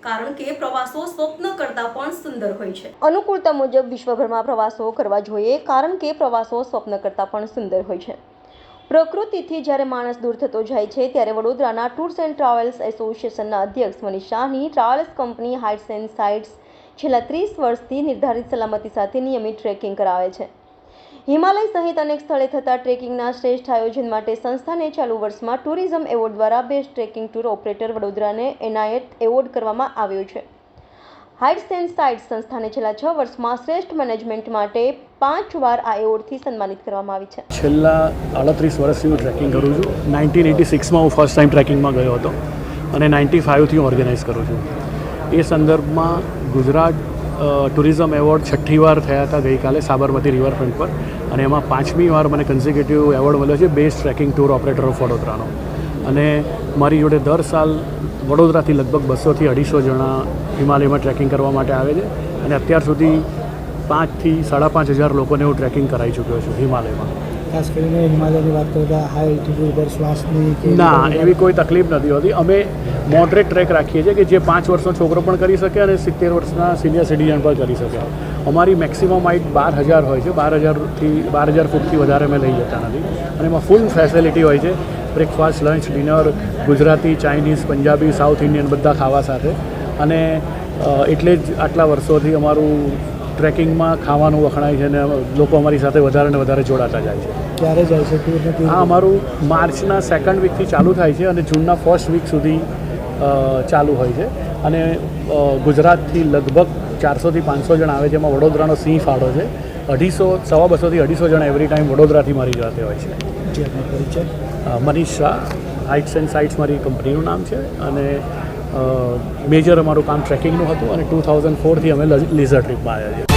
કારણ કે પ્રવાસો સ્વપ્ન કરતાં પણ સુંદર હોય છે. અનુકૂળતા મુજબ વિશ્વભરમાં પ્રવાસો કરવા જોઈએ, કારણ કે પ્રવાસો સ્વપ્ન કરતાં પણ સુંદર હોય છે. પ્રકૃતિથી જ્યારે માણસ દૂર થતો જાય છે, ત્યારે વડોદરાના ટૂર્સ એન્ડ ટ્રાવેલ્સ એસોસિએશનના અધ્યક્ષ મનીષ શાહની travels company heights and sights છેલ્લા ત્રીસ વર્ષથી નિર્ધારિત સલામતી સાથે નિયમિત ટ્રેકિંગ કરાવે છે. હિમાલય સહિત અનેક સ્થળે થતા ટ્રેકિંગના શ્રેષ્ઠ આયોજન માટે સંસ્થાને ચાલુ વર્ષમાં ટુરિઝમ એવોર્ડ દ્વારા બેસ્ટ ટ્રેકિંગ ટૂર ઓપરેટર વડોદરાને એનાયત એવોર્ડ કરવામાં આવ્યો છે. હાઇટ્સ એન્ડ સાઇટ્સ સંસ્થાને છેલ્લા છ વર્ષમાં શ્રેષ્ઠ મેનેજમેન્ટ માટે પાંચ વાર આ એવોર્ડથી સન્માનિત કરવામાં આવી છે. છેલ્લા અડત્રીસ વર્ષથી હું ટ્રેકિંગ કરું છું. નાઇન્ટીન એટી સિક્સમાં હું ફર્સ્ટ ટાઈમ ટ્રેકિંગમાં ગયો હતો અને નાઇન્ટી ફાઇવથી હું ઓર્ગેનાઇઝ કરું છું. એ સંદર્ભમાં ગુજરાત ટુરિઝમ એવોર્ડ છઠ્ઠી વાર થયા હતા ગઈકાલે સાબરમતી રિવરફ્રન્ટ પર. અને એમાં પાંચમી વાર મને કન્ઝિક્યુટિવ એવોર્ડ મળ્યો છે best trekking tour operator of વડોદરાનો. અને મારી જોડે દર સાલ વડોદરાથી લગભગ બસોથી અઢીસો જણા હિમાલયમાં ટ્રેકિંગ કરવા માટે આવે છે. અને અત્યાર સુધી પાંચથી સાડા પાંચ હજાર લોકોને હું ટ્રેકિંગ કરાવી ચૂક્યો છું હિમાલયમાં. ખાસ કરીને હિમાલયની વાત કરતા હાઈ એલ્ટિટ્યુડ પર શ્વાસની ના એવી કોઈ તકલીફ નથી હોતી. અમે મોડરેટ ટ્રેક રાખીએ છીએ કે જે પાંચ વર્ષનો છોકરો પણ કરી શકે અને સિત્તેર વર્ષના સિનિયર સિટીઝન પણ કરી શકે. અમારી મેક્સિમમ હાઇટ બાર હજાર હોય છે. બાર હજારથી બાર હજાર ફૂટથી વધારે અમે લઈ જતા નથી. અને એમાં ફૂલ ફેસિલિટી હોય છે. Breakfast lunch dinner Gujarati Chinese Punjabi south Indian બધા ખાવા સાથે. અને એટલે જ આટલા વર્ષોથી અમારું ટ્રેકિંગમાં ખાવાનું વખણાય છે અને લોકો અમારી સાથે વધારે ને વધારે જોડાતા જાય છે. ક્યારે જાય છે? આ અમારું માર્ચના સેકન્ડ વીકથી ચાલુ થાય છે અને જૂનના ફર્સ્ટ વીક સુધી ચાલુ હોય છે. અને ગુજરાતથી લગભગ ચારસોથી પાંચસો જણ આવે છે એમાં વડોદરાનો સિંહ ફાળો છે. અઢીસો સવા બસોથી અઢીસો જણ એવરી ટાઈમ વડોદરાથી મારી સાથે હોય છે. Manish Shah heights and sights મારી કંપનીનું નામ છે. અને મેજર અમારું કામ ટ્રેકિંગનું હતું અને ટુ થાઉઝન્ડ ફોરથી અમે લીઝર ટ્રીપમાં આવ્યા છીએ.